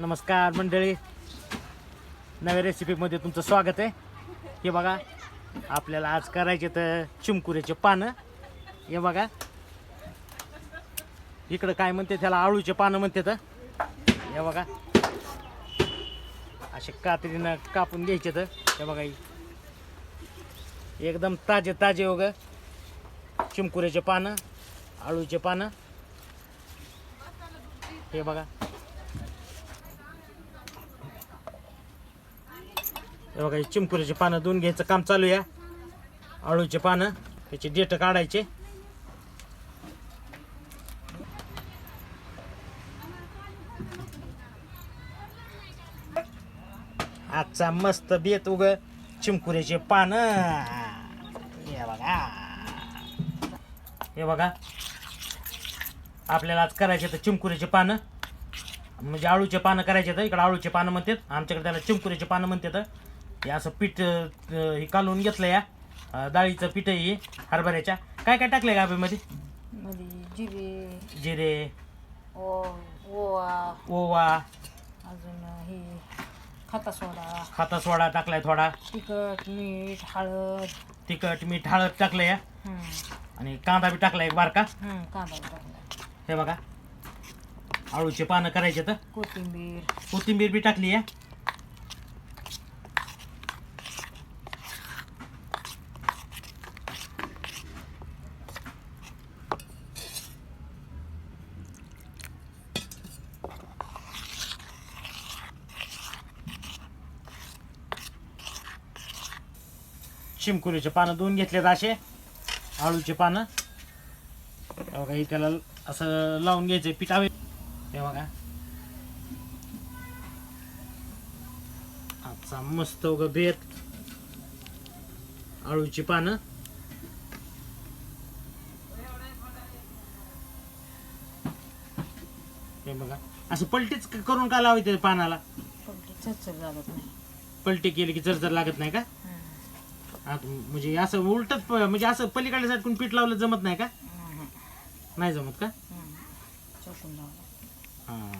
नमस्कार मंडळी. नव्या रेसिपीमध्ये तुमचं स्वागत आहे. हे बघा आपल्याला आज करायचे तर चिमकुऱ्याचे पानं. हे बघा. इकडं काय म्हणते त्याला? आळूचे पानं म्हणते तर. हे बघा. असे कात्रीनं कापून घ्यायचे तर. हे बघा एकदम ताजे ताजे हो वग चिमकुऱ्याचे पानं आळूचे पानं. हे बघा. हे बघा हे पानं धुवून घ्यायचं. काम चालू आहे. आळूचे पानं त्याचे डेट काढायचे. आजचा मस्त बेत उग चिमकुऱ्याचे पानं. हे बघा. हे बघा. आपल्याला आज करायचे तर चिमकुऱ्याचे पानं. म्हणजे आळूचे पानं करायचे तर इकडे आळूचे पानं म्हणतात. आमच्याकडे त्याला चिमकुऱ्याचे पानं म्हणतात. हे असं पीठ अं, हे कालवून घेतलं या. अं, डाळीचं पीठ हे हरभऱ्याच्या. काय काय टाकलंय गाभीमध्ये? मध्ये जिरे. जिरे. ओ ओवा. ओवा. अजून हे खाता सोडा. खाता सोडा टाकलाय थोडा. तिखट मीठ हळद. तिखट मीठ हळद टाकलं या. आणि कांदा बी टाकला एक बारका. हं, कांदा टाकला हे बघा. आळूचे पानं करायचे तर. कोथिंबीर. कोथिंबीर बी टाकली आहे शिमकुरीचे पानं दोन घेतलेत असे. आळूचे पानं. बघा हे त्याला असं लावून घ्यायचं पिठावे. हे बघा. आजचा मस्त उग बेत. आळूची पानं. हे बघा. असं पलटीच करून का लावायचं पानाला? पलटी केली की जर लागत नाही का? आता म्हणजे असं उलटच प- म्हणजे असं पलीकडल्या साईडून पीठ लावलं जमत नाही का? नाही जमत का? लावलं हा.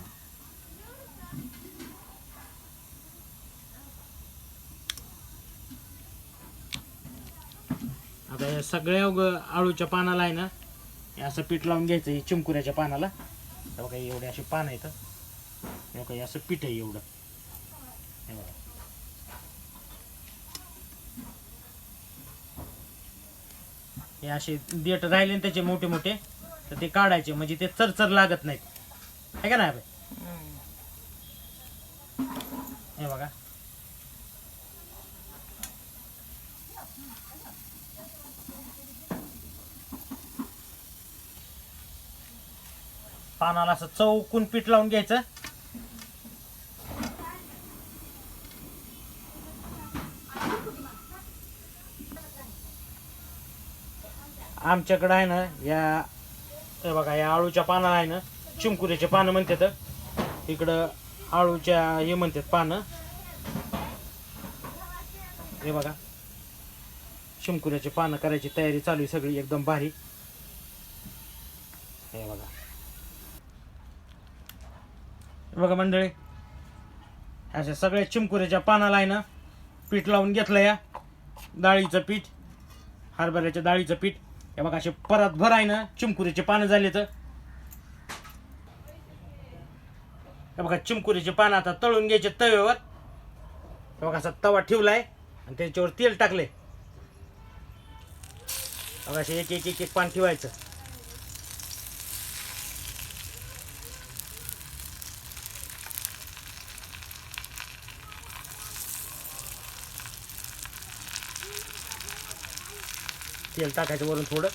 आता या सगळ्या उग- आळूच्या पानाला आहे ना हे असं पीठ लावून घ्यायचं हे चिमकुऱ्याच्या पानाला. हे बघा एवढे असे पान आहेत. हे बघा हे असं पीठ आहे एवढं. हे असे देठ राहिले ना त्याचे मोठे मोठे तर ते काढायचे. म्हणजे ते चरचर लागत नाहीत. आहे का नाही हे बघा. पानाला असं चौकून पीठ लावून घ्यायचं. आमच्याकडं आहे ना या हे बघा या आळूच्या पानाला आहे ना चिमकुऱ्याचे पानं म्हणतात. इकडं आळूच्या हे म्हणतात पानं. हे बघा. चिमकुऱ्याचे पानं करायची तयारी चालू आहे सगळी एकदम भारी. हे बघा. हे बघा मंडळी अशा सगळ्या चिमकुऱ्याच्या पानाला आहे ना पीठ लावून घेतलं या. डाळीचं पीठ हरभऱ्याच्या डाळीचं पीठ. हे बघा असे परत भर आहे ना चिमकुरीचे पानं झाले तर हे बघा चिमकुरीचे पानं आता तळून घ्यायचे तव्यावर. हे बघा असा तवा ठेवलाय आणि त्याच्यावर तेल टाकले बघा असे एक एक एक एक पान ठेवायचं. तेल टाकायचं वरून थोडं.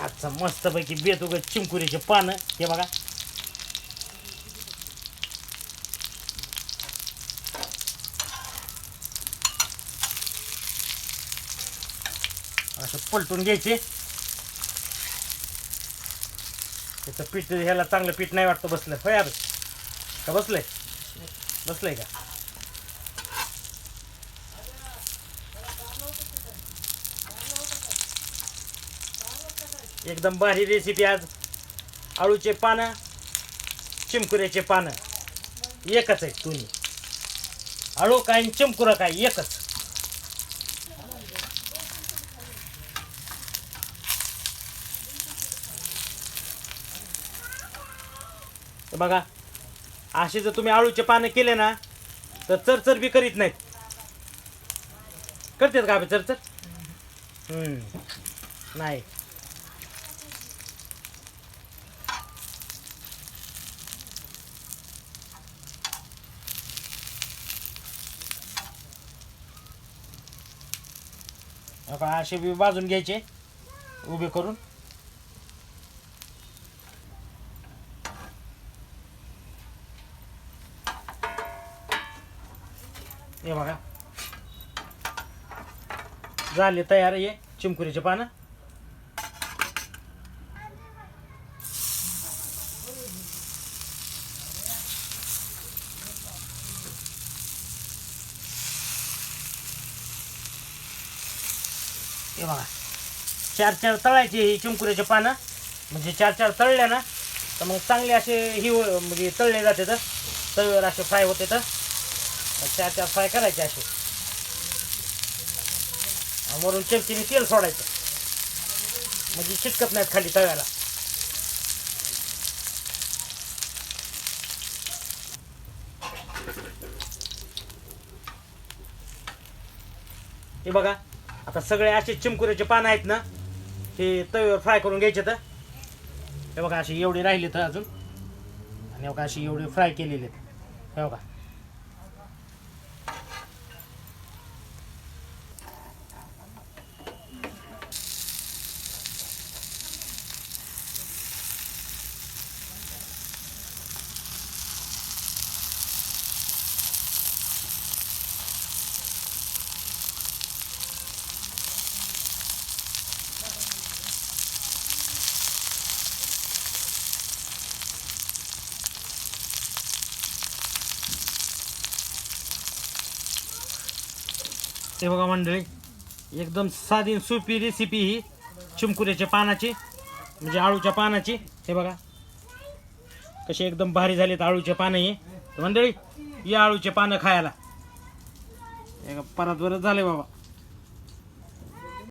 आजचा मस्तपैकी बेत उगत चिमकुरीचे पानं हे बघा. असं पलटून घ्यायचे. त्याचं पीठ ह्याला चांगलं पीठ नाही वाटतं बसलं. होय अरे का बसलंय? बसलंय का? एकदम भारी रेसिपी आज. आळूचे पानं चिमकुऱ्याचे पानं. एकच आहे तुम्ही आळू काय चिमकुरं काय? एकच. तर बघा असे जर तुम्ही आळूचे पानं केले ना तर चरचर बी करीत नाहीत. करतात का बे चरचर? नाही. असे बी बाजून घ्यायचे उभे करून हे बघा झाले तयार ये चिमकुरीचे पानं. हे बघा चार चार तळायचे ही चिमकुऱ्याचे पानं. म्हणजे चार चार तळल्या ना तर मग चांगले असे ही म्हणजे तळले जाते तर तळीवर असे फ्राय होते तर चार चार फ्राय करायचे असे. वरून चमचीने तेल सोडायचं. म्हणजे चिटकत नाहीत खाली तव्याला. हे बघा आता सगळे असे चिमकुऱ्याचे पानं आहेत ना ते तव्यावर फ्राय करून घ्यायचे तर. हे बघा अशी एवढी राहिली तर अजून. आणि बघा अशी एवढी फ्राय केलेली आहेत. हे बघा. ते बघा मंडळी. एकदम साधी सोपी रेसिपी ही चिमकुऱ्याच्या पानाची म्हणजे आळूच्या पानाची. हे बघा. कसे एकदम भारी झालेत आळूचे पानं हे. मंडळी या आळूचे पानं खायला. हे परत बरं झाले बाबा.